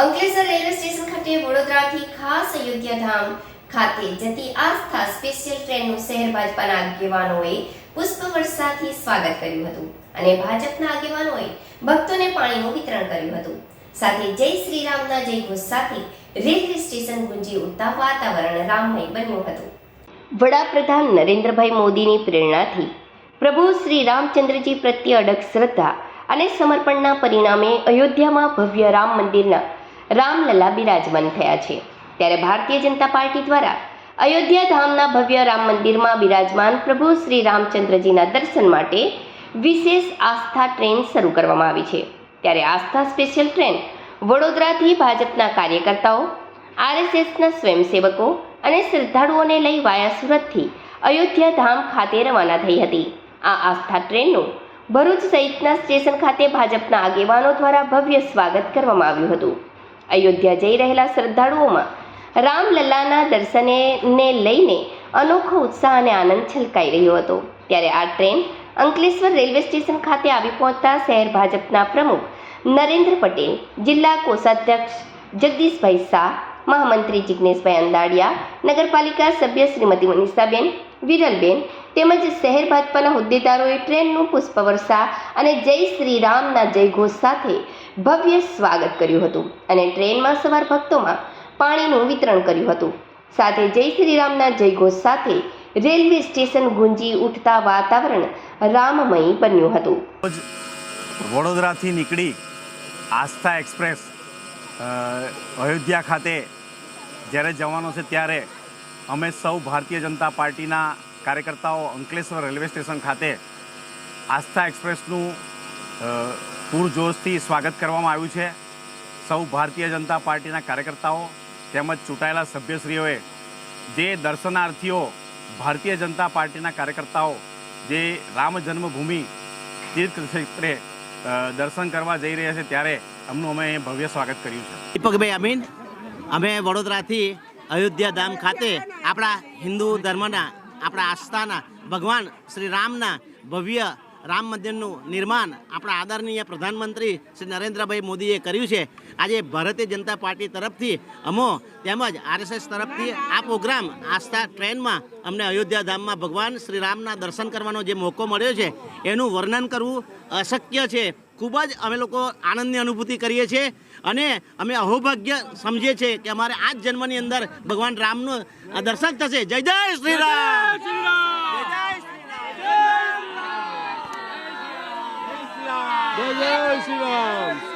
Ankleshwar railway station ખાતે વડોદરાથી ખાસ અયોધ્યા ધામ ખાતે જતી આસ્થા સ્પેશિયલ ટ્રેનનું શહેર ભાજપાના આગેવાનોએ પુષ્પવર્ષાથી સ્વાગત કર્યું હતું અને ભાજપના આગેવાનોએ ભક્તોને પાણીનું વિતરણ કર્યું હતું. સાથે જય શ્રી રામના જય ઘોષ સાથે રેલવે સ્ટેશન ગુંજી ઉઠતા વાતાવરણ રામમય બન્યું હતું. વડાપ્રધાન નરેન્દ્રભાઈ મોદીની પ્રેરણાથી પ્રભુ શ્રી રામચંદ્રજી પ્રત્યે અડગ શ્રદ્ધા અને સમર્પણના પરિણામે અયોધ્યામાં ભવ્ય રામ મંદિરના રામલલા બિરાજમાન થયા છે. ત્યારે ભારતીય જનતા પાર્ટી દ્વારા અયોધ્યા ધામના ભવ્ય રામ મંદિરમાં બિરાજમાન પ્રભુ શ્રી રામચંદ્રજીના દર્શન માટે વિશેષ આસ્થા ટ્રેન શરૂ કરવામાં આવી છે. ત્યારે આસ્થા સ્પેશિયલ ટ્રેન વડોદરાથી ભાજપના કાર્યકર્તાઓ, આરએસએસના સ્વયંસેવકો અને શ્રદ્ધાળુઓને લઈ વાયા સુરતથી અયોધ્યા ધામ ખાતે રવાના થઈ હતી. આ આસ્થા ટ્રેનનું ભરૂચ સહિતના સ્ટેશન ખાતે ભાજપના આગેવાનો દ્વારા ભવ્ય સ્વાગત કરવામાં આવ્યું હતું. અયોધ્યા જઈ રહેલા શ્રદ્ધાળુઓમાં રામલલ્લાના દર્શનેને લઈને અનોખો ઉત્સાહ અને આનંદ છલકાઈ રહ્યો હતો. ત્યારે આ ટ્રેન અંકલેશ્વર રેલવે સ્ટેશન ખાતે આવી પહોંચતા શહેર ભાજપના પ્રમુખ નરેન્દ્ર પટેલ, જિલ્લા કોષાધ્યક્ષ જગદીશભાઈ શાહ, મહામંત્રી જિજ્ઞેશભાઈ અંદાડિયા નગરપાલિકા સભ્ય શ્રીમતી મનીષાબેન, વિરલબેન તેમજ શહેર ભાજપાના હોદ્દેદારોએ ટ્રેનનું પુષ્પવર્ષા અને જય શ્રી રામના જય ઘોષ સાથે ભવ્ય સ્વાગત કર્યું હતું અને ટ્રેનમાં સવાર ભક્તોમાં પાણીનું વિતરણ કર્યું હતું. સાથે જય શ્રી રામના જયઘોષ સાથે રેલવે સ્ટેશન ગુંજી ઉઠતા વાતાવરણ રામમય બન્યું હતું. વડોદરાથી નીકળી આસ્થા એક્સપ્રેસ અયોધ્યા ખાતે જ્યારે જવાનો છે ત્યારે અમે સૌ ભારતીય જનતા પાર્ટીના કાર્યકર્તાઓ અંકલેશ્વર રેલવે સ્ટેશન ખાતે આસ્થા એક્સપ્રેસનું પૂરજોશથી સ્વાગત કરવામાં આવ્યું છે. સૌ ભારતીય જનતા પાર્ટીના કાર્યકર્તાઓ તેમજ ચૂંટાયેલા સભ્યશ્રીઓએ જે દર્શનાર્થીઓ ભારતીય જનતા પાર્ટીના કાર્યકર્તાઓ જે રામ જન્મભૂમિ તીર્થ ક્ષેત્રે દર્શન કરવા જઈ રહ્યા છે ત્યારે એમનું અમે ભવ્ય સ્વાગત કર્યું છે. દીપકભાઈ અમીન, અમે વડોદરાથી અયોધ્યા ધામ ખાતે આપણા હિન્દુ ધર્મના, આપણા આસ્થાના ભગવાન શ્રી રામના ભવ્ય રામ મંદિરનું નિર્માણ આપણા આદરણીય પ્રધાનમંત્રી શ્રી નરેન્દ્રભાઈ મોદીએ કર્યું છે. આજે ભારતીય જનતા પાર્ટી તરફથી અમો તેમજ આરએસએસ તરફથી આ પ્રોગ્રામ આસ્થા ટ્રેનમાં અમને અયોધ્યા ધામમાં ભગવાન શ્રી રામના દર્શન કરવાનો જે મોકો મળ્યો છે, એનું વર્ણન કરવું અશક્ય છે. ખૂબ જ અમે લોકો આનંદની અનુભૂતિ કરીએ છીએ અને અમે અહોભાગ્ય સમજીએ છીએ કે અમારે આ જ જન્મની અંદર ભગવાન રામનું દર્શન થશે. જય જય શ્રી રામ! જય જય શ્રી